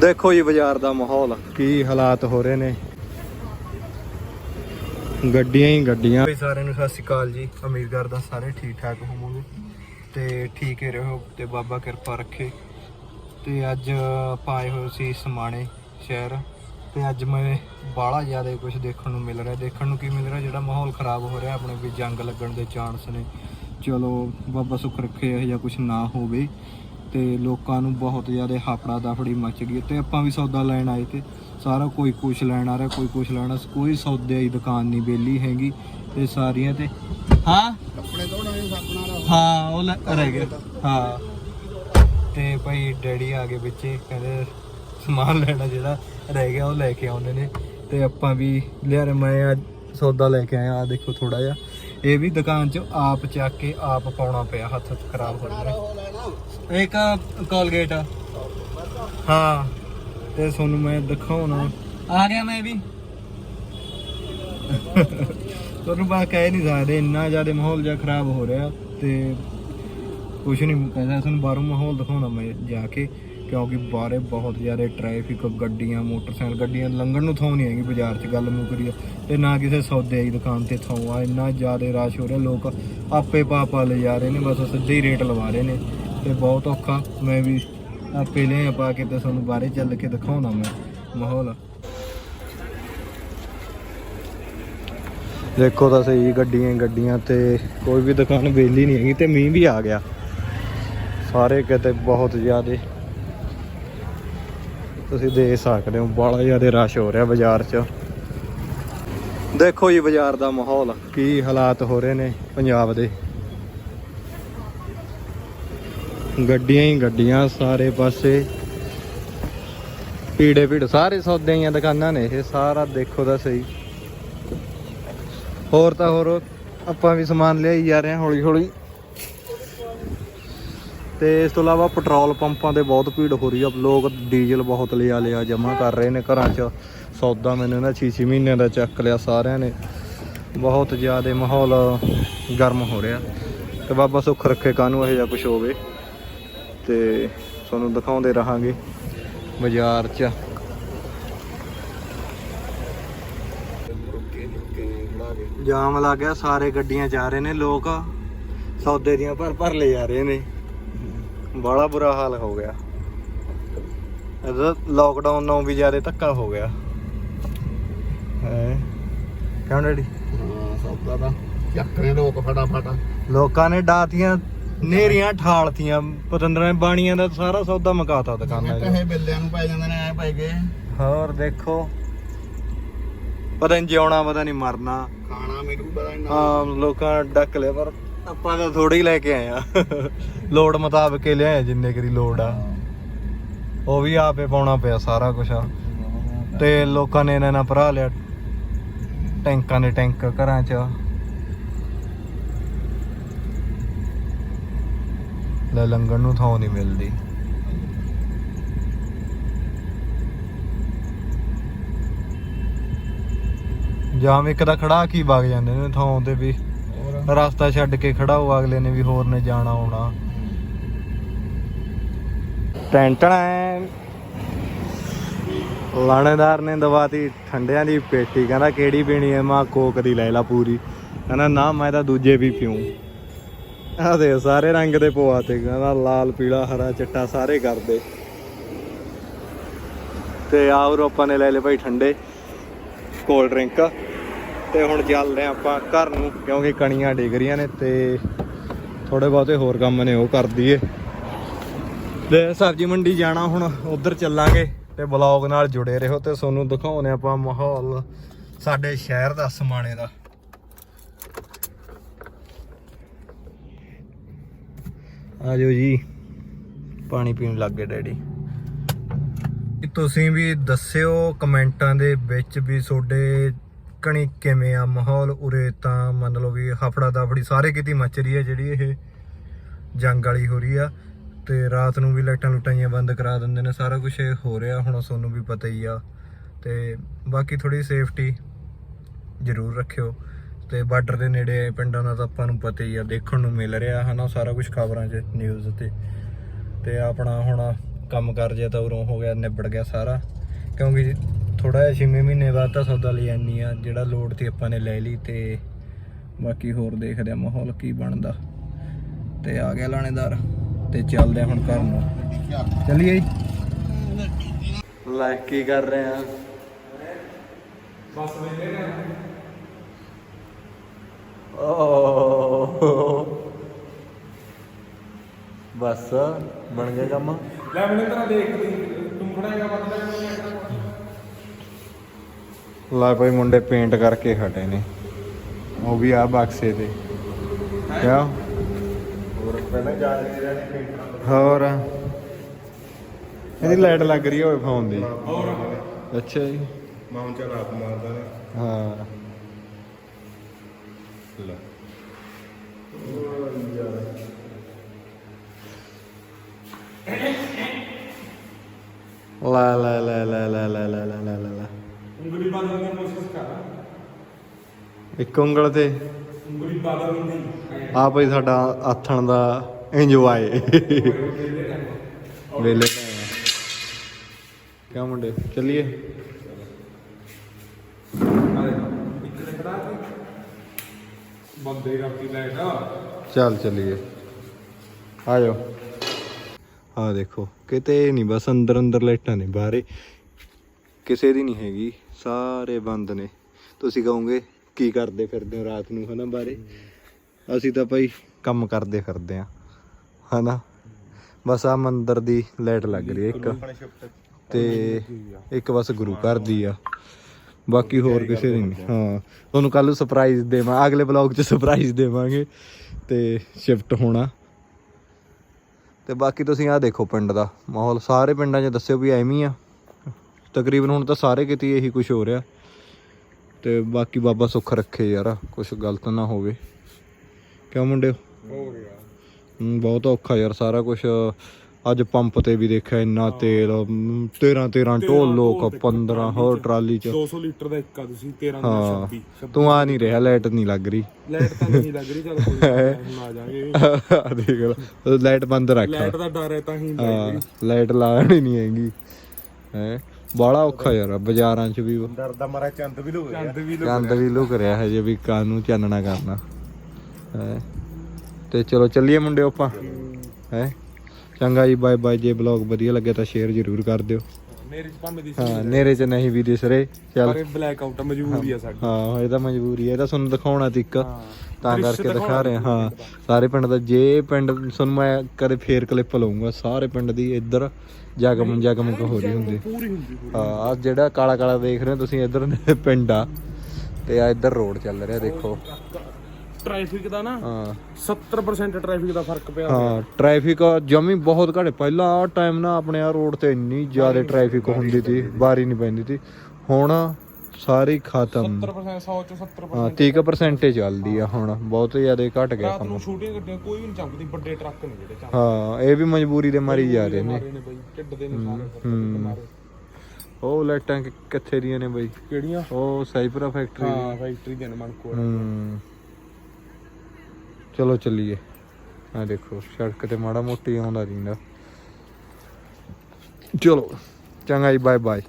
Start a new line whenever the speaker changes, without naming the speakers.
ਦੇਖੋ ਜੀ ਬਾਜ਼ਾਰ ਦਾ ਮਾਹੌਲ। ਕੀ ਹਾਲਾਤ ਹੋ ਰਹੇ ਨੇ? ਗੱਡੀਆਂ ਹੀ ਗੱਡੀਆਂ। ਸਾਰਿਆਂ ਨੂੰ ਸਤਿ ਸ਼੍ਰੀ ਅਕਾਲ ਜੀ। ਉਮੀਦ ਕਰਦਾ ਸਾਰੇ ਠੀਕ ਠਾਕ ਹੋਵੋਗੇ ਤੇ ਠੀਕ ਹੀ ਰਹੋ ਤੇ ਬਾਬਾ ਕਿਰਪਾ ਰੱਖੇ। ਤੇ ਅੱਜ ਆਪਾਂ ਆਏ ਹੋਏ ਸੀ ਸਮਾਣੇ ਸ਼ਹਿਰ ਤੇ ਅੱਜ ਮੈਂ ਬਾਹਲਾ ਜ਼ਿਆਦਾ ਕੁਝ ਦੇਖਣ ਨੂੰ ਮਿਲ ਰਿਹਾ। ਦੇਖਣ ਨੂੰ ਕੀ ਮਿਲ ਰਿਹਾ? ਜਿਹੜਾ ਮਾਹੌਲ ਖਰਾਬ ਹੋ ਰਿਹਾ ਆਪਣੇ ਵੀ ਜੰਗ ਲੱਗਣ ਦੇ ਚਾਂਸ ਨੇ। ਚਲੋ ਬਾਬਾ ਸੁੱਖ ਰੱਖੇ ਇਹ ਜਾਂ ਕੁਝ ਨਾ ਹੋਵੇ। ਤੇ ਲੋਕਾਂ ਨੂੰ ਬਹੁਤ ਜ਼ਿਆਦਾ ਹਾਫੜਾ ਦਫੜੀ ਮਚ ਗਈ ਤੇ ਆਪਾਂ ਵੀ ਸੌਦਾ ਲੈਣ ਆਏ ਤੇ ਸਾਰਾ ਕੋਈ ਕੁਛ ਲੈਣ ਆ ਰਿਹਾ ਕੋਈ ਕੁਛ ਲੈਣਾ ਕੋਈ ਸੌਦੇ ਦੀ ਦੁਕਾਨ ਨਹੀਂ ਬੇਲੀ ਹੈਗੀ ਤੇ ਸਾਰੀਆਂ ਤੇ ਹਾਂ?
ਕੱਪੜੇ ਧੋਣੇ ਸਾਬਣਾ
ਹਾਂ ਉਹ ਲੈ- ਰਹਿ ਗਿਆ ਹਾਂ। ਤੇ ਭਾਈ ਡੈਡੀ ਆ ਗਏ ਵਿੱਚੇ ਕਹਿੰਦੇ ਸਮਾਨ ਲੈਣਾ ਜਿਹੜਾ ਰਹਿ ਗਿਆ ਉਹ ਲੈ ਕੇ ਆਉਂਦੇ ਨੇ। ਤੇ ਆਪਾਂ ਵੀ ਲਿਆ ਰਹੇ ਮੈਂ ਅੱਜ ਸੌਦਾ ਲੈ ਕੇ ਆਇਆ ਆ ਦੇਖੋ ਥੋੜਾ ਜਿਹਾ। ਇਹ ਵੀ ਦੁਕਾਨ 'ਚ ਆਪ ਚੱਕ ਕੇ ਆਪ ਪਾਉਣਾ ਪਿਆ ਹੱਥ ਖਰਾਬ ਹੋ ਰਿਹਾ ਇੱਕ ਕੋਲਗੇਟ। ਹਾਂ, ਤੇ ਤੁਹਾਨੂੰ ਮੈਂ ਦਿਖਾਉਣਾ। ਆ ਗਿਆ ਮੈਂ ਵੀ। ਤੁਹਾਨੂੰ ਬਾ ਕਹਿ ਨਹੀਂ ਸਕਦੇ, ਇੰਨਾ ਜ਼ਿਆਦਾ ਮਾਹੌਲ ਜਿਹਾ ਖਰਾਬ ਹੋ ਰਿਹਾ ਤੇ ਕੁਛ ਨਹੀਂ ਕਹਿੰਦਾ ਤੁਹਾਨੂੰ ਬਾਹਰੋਂ ਮਾਹੌਲ ਦਿਖਾਉਣਾ ਮੈਂ ਜਾ ਕੇ, ਕਿਉਂਕਿ ਬਾਹਰੇ ਬਹੁਤ ਜ਼ਿਆਦਾ ਟ੍ਰੈਫਿਕ ਗੱਡੀਆਂ, ਮੋਟਰਸਾਈਕਲ, ਗੱਡੀਆਂ ਲੰਘਣ ਨੂੰ ਥਾਂ ਨਹੀਂ ਹੈਗੀ ਬਾਜ਼ਾਰ 'ਚ, ਗੱਲ ਮੁਕਰੀ ਤੇ ਨਾ ਕਿਸੇ ਸੌਦੇ ਦੀ ਦੁਕਾਨ ਤੇ ਥਾਂ ਆ, ਇੰਨਾ ਜ਼ਿਆਦਾ ਰਸ਼ ਹੋ ਰਿਹਾ। ਲੋਕ ਆਪੇ ਪਾਪਾ ਲੈ ਜਾ ਰਹੇ ਨੇ, ਬਸ ਸਿੱਧੇ ਹੀ ਰੇਟ ਲਵਾ ਰਹੇ ਨੇ। ਤੇ ਬਹੁਤ ਔਖਾ। ਮੈਂ ਵੀ ਆਪੇ ਲਿਆ ਪਾ ਕੇ ਤੇ ਤੁਹਾਨੂੰ ਬਾਹਰੇ ਚੱਲ ਕੇ ਦਿਖਾਉਣਾ ਮੈਂ ਮਾਹੌਲ। ਦੇਖੋ ਤਾਂ ਸਹੀ ਗੱਡੀਆਂ ਗੱਡੀਆਂ ਤੇ ਕੋਈ ਵੀ ਦੁਕਾਨ ਵਿਹਲੀ ਨਹੀਂ ਹੈਗੀ ਤੇ ਮੀਂਹ ਵੀ ਆ ਗਿਆ। ਸਾਰੇ ਕਿਤੇ ਬਹੁਤ ਜ਼ਿਆਦੇ। ਤੁਸੀਂ ਦੇਖ ਸਕਦੇ ਹੋ ਬੜਾ ਜ਼ਿਆਦਾ ਰਸ਼ ਹੋ ਰਿਹਾ ਬਾਜ਼ਾਰ 'ਚ। ਦੇਖੋ ਜੀ ਬਾਜ਼ਾਰ ਦਾ ਮਾਹੌਲ, ਕੀ ਹਾਲਾਤ ਹੋ ਰਹੇ ਨੇ ਪੰਜਾਬ ਦੇ। ਗੱਡੀਆਂ ਹੀ ਗੱਡੀਆਂ, ਸਾਰੇ ਪਾਸੇ। ਭੀੜੇ ਭੀੜ, ਸਾਰੇ ਸੌਦਿਆਂ ਦੀਆਂ ਦੁਕਾਨਾਂ ਨੇ, ਇਹ ਸਾਰਾ ਦੇਖੋ ਤਾਂ ਸਹੀ। ਹੋਰ ਤਾਂ ਹੋਰ, ਆਪਾਂ ਵੀ ਸਮਾਨ ਲਿਆਈ ਜਾ ਰਹੇ ਹਾਂ ਹੌਲੀ ਹੌਲੀ। ਤੇ ਇਸ ਤੋਂ ਇਲਾਵਾ ਪੈਟਰੋਲ ਪੰਪਾਂ ਤੇ ਬਹੁਤ ਭੀੜ ਹੋ ਰਹੀ ਆ, ਲੋਕ ਡੀਜ਼ਲ ਬਹੁਤ ਲਿਆ ਲਿਆ ਜਮ੍ਹਾਂ ਕਰ ਰਹੇ ਨੇ ਘਰਾਂ 'ਚ। ਸੌਦਾ ਮੈਨੂੰ ਨਾ 6-6 ਮਹੀਨਿਆਂ ਦਾ ਚੱਕ ਲਿਆ ਸਾਰਿਆਂ ਨੇ। ਬਹੁਤ ਜ਼ਿਆਦਾ ਮਾਹੌਲ ਗਰਮ ਹੋ ਰਿਹਾ। ਤੇ ਬਾਬਾ ਸੁੱਖ ਰੱਖੇ ਕਾਹਨੂੰ ਇਹੋ ਜਿਹਾ ਕੁਝ ਹੋਵੇ। ਤੇ ਤੁਹਾਨੂੰ ਦਿਖਾਉਂਦੇ ਰਹਾਂਗੇ ਬਾਜ਼ਾਰ 'ਚ। ਜਾਮ ਲੱਗ ਗਿਆ ਸਾਰੇ ਗੱਡੀਆਂ ਜਾ ਰਹੇ ਨੇ ਲੋਕ ਸੌਦੇ ਦੀਆਂ ਭਰ ਭਰ ਲੈ ਜਾ ਰਹੇ ਨੇ। ਬੜਾ ਬੁਰਾ ਹਾਲ ਹੋ ਗਿਆ। ਲੋਕਡਾਊਨ ਨਾਲ ਵੀ ਜ਼ਿਆਦਾ ਧੱਕਾ ਹੋ ਗਿਆ। ਹੈ? ਕਿਉਂ ਡੈਡੀ?
ਸੌਦਾ ਦਾ ਚੱਕ ਰਹੇ ਲੋਕ ਫਟਾਫਟ।
ਲੋਕਾਂ ਨੇ ਡਾਤੀਆਂ ਨੇਰੀਆਂ ਠਾਲਤੀਆਂ ਪਤੰਦਰਾਂ ਬਾਣੀਆਂ ਦਾ ਸਾਰਾ ਸੌਦਾ ਮਕਾਤਾ ਦੁਕਾਨਾਂ 'ਚ
ਕਹੇ ਬਿੱਲਿਆਂ ਨੂੰ ਪੈ ਜਾਂਦੇ ਨੇ ਐ ਪੈ ਗਏ।
ਹੋਰ ਦੇਖੋ। ਪਤਾ ਨਹੀਂ ਜਿਉਣਾ ਪਤਾ ਨਹੀਂ ਮਰਨਾ।
ਖਾਣਾ ਮਿਲੂ ਪਤਾ ਨਹੀਂ
ਹਾਂ ਲੋਕਾਂ ਨੇ ਡੱਕ ਲਿਆ ਪਰ ਆਪਾਂ ਤਾਂ ਥੋੜੀ ਹੀ ਲੈ ਕੇ ਆਏ ਆ। ਲੋੜ ਮੁਤਾਬਕ ਹੀ ਲਿਆਏ ਜਿੰਨੇ ਕਰੀ ਲੋੜ ਆ। ਉਹ ਵੀ ਆਪੇ ਪਾਉਣਾ ਪਿਆ ਸਾਰਾ ਕੁਝ ਆ ਤੇ ਲੋਕਾਂ ਨੇ ਇਹਨਾਂ ਨਾਲ ਭਰਾ ਲਿਆ ਟੈਂਕਾਂ ਦੇ ਟੈਂਕ ਘਰਾਂ 'ਚ। ਲੈ ਲੰਗਣ ਨੂੰ ਥਾਂ ਨਹੀਂ ਮਿਲਦੀ। ਜਾਮ ਇੱਕ ਦਾ ਖੜਾ ਕੀ ਵਗ ਜਾਂਦੇ ਨੇ ਥਾਂ ਤੇ ਵੀ। ਰਸਤਾ ਛੱਡ ਕੇ ਖੜਾ ਹੋ ਅਗਲੇ ਨੇ ਵੀ ਹੋਰ ਨੇ ਜਾਣਾ ਆਉਣਾ ਟੈਂਟਣਾ ਲਾਣੇਦਾਰ ਨੇ ਦਵਾਤੀ ਠੰਡਿਆਂ ਦੀ ਪੇਟੀ ਕਹਿੰਦਾ ਕਿਹੜੀ ਪੀਣੀ ਐ? ਮਾਂ ਕੋਕ ਦੀ ਲੈ ਲਾ ਪੂਰੀ। ਕਹਿੰਦਾ ਨਾ ਮੈਂ ਤਾਂ ਦੂਜੇ ਵੀ ਪੀਉ ਆ ਦੇ ਸਾਰੇ ਰੰਗ ਦੇ ਪਵਾ ਤੇ ਕਹਿੰਦਾ ਲਾਲ, ਪੀਲਾ, ਹਰਾ, ਚਿੱਟਾ ਸਾਰੇ ਕਰਦੇ। ਤੇ ਆਉਰ ਆਪਾਂ ਨੇ ਲੈ ਲਏ ਭਾਈ ਠੰਡੇ ਕੋਲਡ ਡਰਿੰਕ ਤੇ ਹੁਣ ਚੱਲਦੇ ਹਾਂ ਆਪਾਂ ਘਰ ਨੂੰ, ਕਿਉਂਕਿ ਕਣੀਆਂ ਡਿੱਗ ਰਹੀਆਂ ਨੇ ਤੇ ਥੋੜੇ ਬਹੁਤੇ ਹੋਰ ਕੰਮ ਨੇ, ਉਹ ਕਰ ਦਈਏ। ਤੇ ਸਬਜ਼ੀ ਮੰਡੀ ਜਾਣਾ ਹੁਣ, ਉਧਰ ਚੱਲਾਂਗੇ ਤੇ ਬਲੌਗ ਨਾਲ ਜੁੜੇ ਰਹੋ ਤੇ ਤੁਹਾਨੂੰ ਦਿਖਾਉਨੇ ਆਪਾਂ ਮਾਹੌਲ ਸਾਡੇ ਸ਼ਹਿਰ ਦਾ, ਸਮਾਣੇ ਦਾ। ਆ ਆਜੋ ਜੀ। ਪਾਣੀ ਪੀਣ ਲੱਗ ਗਏ ਡੈਡੀ। ਤੁਸੀਂ ਵੀ ਦੱਸਿਓ ਕਮੈਂਟਾਂ ਦੇ ਵਿੱਚ ਵੀ ਤੁਹਾਡੇ ਕਣੀ ਕਿਵੇਂ ਆ ਮਾਹੌਲ। ਉਰੇ ਤਾਂ ਮੰਨ ਲਓ ਵੀ ਹਫੜਾ ਦਫੜੀ ਸਾਰੇ ਕਿਤੇ ਮੱਚ ਰਹੀ ਹੈ ਜਿਹੜੀ ਇਹ ਜੰਗ ਵਾਲੀ ਹੋ ਰਹੀ ਆ। ਤੇ ਰਾਤ ਨੂੰ ਵੀ ਲਾਈਟਾਂ ਲੁਟਾਈਆਂ ਬੰਦ ਕਰਾ ਦਿੰਦੇ ਨੇ। ਸਾਰਾ ਕੁਝ ਇਹ ਹੋ ਰਿਹਾ। ਹੁਣ ਤੁਹਾਨੂੰ ਵੀ ਪਤਾ ਹੀ ਆ। ਤੇ ਬਾਕੀ ਥੋੜੀ ਸੇਫਟੀ ਜ਼ਰੂਰ ਰੱਖਿਓ। ਤੇ ਬਾਰਡਰ ਦੇ ਨੇੜੇ ਪਿੰਡਾਂ ਦਾ ਤਾਂ ਆਪਾਂ ਨੂੰ ਪਤਾ ਹੀ ਆ ਦੇਖਣ ਨੂੰ ਮਿਲ ਰਿਹਾ ਹਨਾ ਸਾਰਾ ਕੁਝ ਖਬਰਾਂ 'ਚ ਨਿਊਜ਼ ਤੇ। ਤੇ ਆਪਣਾ ਹੁਣ ਕੰਮ ਕਰ ਜਿਆ ਤਾਂ ਉਰੋਂ ਹੋ ਗਿਆ ਨਿਬੜ ਗਿਆ ਸਾਰਾ। ਕਿਉਂਕਿ ਥੋੜਾ ਜਿਹਾ ਛੇਵੇਂ ਮਹੀਨੇ ਬਾਅਦ ਤਾਂ ਸੌਦਾ ਲੈ ਜਾਨੀ ਆ ਜਿਹੜਾ ਲੋਡ ਤੇ ਆਪਾਂ ਨੇ ਲੈ ਲਈ ਤੇ ਬਾਕੀ ਹੋਰ ਦੇਖਦੇ ਆ ਮਾਹੌਲ ਕੀ ਬਣਦਾ। ਤੇ ਆ ਗਿਆ ਲਾਣੇਦਾਰ ਤੇ ਚੱਲਦੇ ਆ ਹੁਣ ਘਰ ਨੂੰ। ਚੱਲੀਏ ਲੈ ਕੀ ਕਰ ਰਹੇ ਆ?
ਬਸ ਵੇਲੇ ਨੇ
ਓ ਬਸ ਬਣ ਗਿਆ ਕੰਮ।
ਲੈ ਮੈਨੂੰ ਤਰਾ ਦੇਖ ਤੂੰ ਖੜਾਏਗਾ ਬਦਲਾ
ਲਾ ਭਾਈ ਮੁੰਡੇ ਪੇਂਟ ਕਰਕੇ ਹਟੇ ਨੇ। ਉਹ ਵੀ ਆ ਬਕਸੇ ਤੇ। ਕਿਆ?
ਹੋਰ ਪਹਿਲਾਂ ਜਾ ਰਹੇ ਨੇ ਪੇਂਟ
ਹੋਰ? ਇਹਦੀ ਲਾਈਟ ਲੱਗ ਰਹੀ ਹੋਵੇ ਫੋਨ ਦੀ।
ਹੋਰ?
ਅੱਛਾ ਜੀ।
ਮਾਉਂ ਚਲ ਆਪ ਮਾਰਦਾ ਨੇ
ਹਾਂ।
ਲੈ
ਲਾ ਲਾ ਲਾ ਲਾ ਲਾ ਲਾ ਲਾ ਲਾ ਲਾ ਲਾ ਲਾ
ਉਂਗਲੀ ਬਦਲਣ ਦੀ ਕੋਸ਼ਿਸ਼ ਕਰ
ਇੱਕ ਉਂਗਲ ਤੇ।
ਉਂਗਲੀ ਬਦਲਣ ਦੀ
ਆ ਭਾਈ ਸਾਡਾ ਆਥਣ ਦਾ ਇੰਜੋਏ ਵੇਲੇ ਕਿਆ ਮੁੰਡੇ ਚੱਲੀਏ?
ਇੱਕ ਲਿਖਦਾ ਬੰਦੇ
ਚੱਲ ਚੱਲੀਏ। ਆ ਜਾਓ ਆ ਦੇਖੋ ਕਿਤੇ ਨਹੀਂ ਬਸ ਅੰਦਰ ਅੰਦਰ ਲਾਈਟਾਂ ਨੇ ਬਾਹਰੇ। ਕਿਸੇ ਦੀ ਨਹੀਂ ਹੈਗੀ ਸਾਰੇ ਬੰਦ ਨੇ। ਤੁਸੀਂ ਕਹੋਗੇ ਕੀ ਕਰਦੇ ਫਿਰਦੇ ਹੋ ਰਾਤ ਨੂੰ ਹਨਾ ਬਾਹਰੇ? ਅਸੀਂ ਤਾਂ ਭਾਈ ਕੰਮ ਕਰਦੇ ਫਿਰਦੇ ਆ ਹਨਾ? ਬਸ ਆ ਮੰਦਰ ਦੀ ਲਾਈਟ ਲੱਗ ਰਹੀ ਹੈ ਇੱਕ। ਤੇ ਇੱਕ ਬਸ ਗੁਰੂ ਘਰ ਦੀ ਆ। ਬਾਕੀ ਹੋਰ ਕਿਸੇ ਦੀ ਨਹੀਂ। ਹਾਂ ਤੁਹਾਨੂੰ ਕੱਲ ਸਰਪ੍ਰਾਈਜ਼ ਦੇਵਾਂ ਅਗਲੇ ਬਲੌਗ 'ਚ ਸਰਪ੍ਰਾਈਜ਼ ਦੇਵਾਂਗੇ ਤੇ ਸ਼ਿਫਟ ਹੋਣਾ। ਤੇ ਬਾਕੀ ਤੁਸੀਂ ਆਹ ਦੇਖੋ ਪਿੰਡ ਦਾ ਮਾਹੌਲ ਸਾਰੇ ਪਿੰਡਾਂ 'ਚ ਦੱਸਿਓ ਵੀ ਐਵੇਂ ਹੀ ਆ। ਤਕਰੀਬਨ ਹੁਣ ਤਾਂ ਸਾਰੇ ਕਿਤੇ ਇਹੀ ਕੁਝ ਹੋ ਰਿਹਾ। ਤੇ ਬਾਕੀ ਬਾਬਾ ਸੁੱਖ ਰੱਖੇ ਯਾਰ ਕੁਝ ਗਲਤ ਨਾ ਹੋਵੇ। ਕਿਉਂ ਮੁੰਡਿਓ?
ਹੋ ਗਿਆ।
ਬਹੁਤ ਔਖਾ ਯਾਰ ਸਾਰਾ ਕੁਝ ਅੱਜ ਪੰਪ ਤੇ ਵੀ ਦੇਖਿਆ ਇੰਨਾ ਤੇਲ 13 13 ਢੋਲ ਲੋਕ 15 ਹੋਰ ਟਰਾਲੀ 'ਚ।
200 ਲੀਟਰ ਦਾ ਇੱਕ ਆ ਤੁਸੀਂ 13
ਹਾਂ
26
ਤੂੰ ਆ ਨਹੀਂ ਰਿਹਾ ਲਾਈਟ ਨਹੀਂ ਲੱਗ ਰਹੀ।
ਲਾਈਟ ਤਾਂ ਨਹੀਂ ਲੱਗ ਰਹੀ ਚੱਲ ਕੋਈ ਨਾ, ਹੁਣ ਆ ਜਾਾਂਗੇ
ਆ ਦੇਖ ਲੈ ਲਾਈਟ ਬੰਦ ਰੱਖ।
ਲਾਈਟ ਦਾ ਡਰ ਹੈ ਤਾਂ ਹੀ ਲੱਗ
ਹਾਂ
ਰਹੀ
ਲਾਈਟ ਲਾਣੀ ਨਹੀਂ ਹੈਗੀ। ਹੈ ਬਾਲਾ ਔਖਾ ਯਾਰ ਬਾਜ਼ਾਰਾਂ 'ਚ ਵੀ
ਡਰਦਾ ਮਾਰਾ ਚੰਦ ਵੀ ਲੁਕ
ਚੰਦ ਵੀ
ਚੰਦ ਵੀ ਲੁਕ ਰਿਹਾ ਹੈ ਜੇ ਵੀ ਕਾਨੂੰ ਚਾਨਣਾ ਕਰਨਾ। ਹੈ ਤੇ ਚਲੋ ਚੱਲੀਏ ਮੁੰਡੇ ਆਪਾਂ। ਹੈ? ਚੰਗਾ ਜੀ ਬਾਏ ਬਾਏ ਜੇ ਬਲੌਗ ਵਧੀਆ ਲੱਗੇ ਤਾਂ ਸ਼ੇਅਰ ਜ਼ਰੂਰ ਕਰ ਦਿਓ।
ਮੇਰੇ ਚ ਭਾਵੇਂ ਦੀ
ਹਾਂ ਨੇਰੇ 'ਚ ਨਹੀਂ ਵੀ ਦਿਸ ਰਹੇ ਚੱਲ।
ਪਰ ਬਲੈਕ ਆਊਟ ਮਜਬੂਰੀ ਆ ਸਾਡੀ।
ਹਾਂ ਇਹ ਤਾਂ ਮਜਬੂਰੀ ਹੈ ਇਹ ਤਾਂ ਤੁਹਾਨੂੰ ਦਿਖਾਉਣਾ ਤੀ ਇੱਕ।
ਹਾਂ
ਤਾਂ ਕਰਕੇ ਦਿਖਾ ਰਹੇ ਹਾਂ। ਸਾਰੇ ਪਿੰਡ ਦਾ ਜੇ ਪਿੰਡ ਤੁਹਾਨੂੰ ਮੈਂ ਕਦੇ ਫੇਰ ਕਲਿੱਪ ਲਵਾਂਗਾ ਸਾਰੇ ਪਿੰਡ ਦੀ ਇੱਧਰ ਜਗਮ ਜਗਮਗ ਹੋ ਰਹੀ ਹੁੰਦੀ। ਹਾਂ ਆਹ ਜਿਹੜਾ ਕਾਲਾ ਕਾਲਾ ਦੇਖ ਰਹੇ ਤੁਸੀਂ ਇੱਧਰ ਪਿੰਡ ਆ ਤੇ ਆ ਇੱਧਰ ਰੋਡ ਚੱਲ ਰਿਹਾ ਦੇਖੋ।
ਟ੍ਰੈਫਿਕ ਦਾ ਨਾ
ਹਾਂ।
70% ਟ੍ਰੈਫਿਕ ਦਾ ਫ਼ਰਕ ਪਿਆ
ਹਾਂ ਟ੍ਰੈਫਿਕ ਜਮੀ ਬਹੁਤ ਘੱਟ ਪਹਿਲਾਂ ਆ ਟਾਈਮ ਨਾ ਆਪਣੇ ਆ ਰੋਡ ਤੇ ਇੰਨੀ ਜ਼ਿਆਦਾ ਟ੍ਰੈਫਿਕ ਹੁੰਦੀ ਸੀ ਬਾਰੀ ਨਹੀਂ ਪੈਂਦੀ ਸੀ। ਹੁਣ ਸਾਰੀ ਖਤਮ।
70% 100 ਚੋਂ 70%
ਹਾਂ 30% ਹੀ ਚੱਲਦੀ ਆ ਹੁਣ ਬਹੁਤ ਜ਼ਿਆਦਾ ਘਟ ਗਿਆ
ਰਾਤ
ਕੰਮ।
ਨੂੰ ਛੋਟੀਆਂ ਗੱਡੀਆਂ ਕੋਈ ਵੀ ਨਹੀਂ ਚੱਕਦੀ ਵੱਡੇ ਟਰੱਕ ਨੇ ਜਿਹੜੇ ਚੱਕਦੇ।
ਹਾਂ ਇਹ ਵੀ ਮਜਬੂਰੀ ਦੇ ਮਾਰੀ ਜਾ ਰਹੇ ਨੇ।
ਢਿੱਡ ਦੇ ਨੇ ਸਾਰੇ
ਹੂੰ।
ਮਾਰੇ।
ਉਹ ਲਾਈਟਾਂ ਕਿ- ਕਿੱਥੇ ਦੀਆਂ ਨੇ ਬਈ?
ਕਿਹੜੀਆਂ?
ਉਹ ਸਾਈਪਰਾ ਫੈਕਟਰੀ
ਹਾਂ ਫੈਕਟਰੀ ਦੇ ਨੇ ਮਨਕੋ
ਹੂੰ। ਚਲੋ ਚੱਲੀਏ। ਆ ਦੇਖੋ, ਸੜਕ ਤੇ ਮਾੜਾ ਮੋਟੀ ਆਉਂਦਾ ਰਹਿੰਦਾ। ਚਲੋ, ਚੰਗਾ ਜੀ ਬਾਏ ਬਾਏ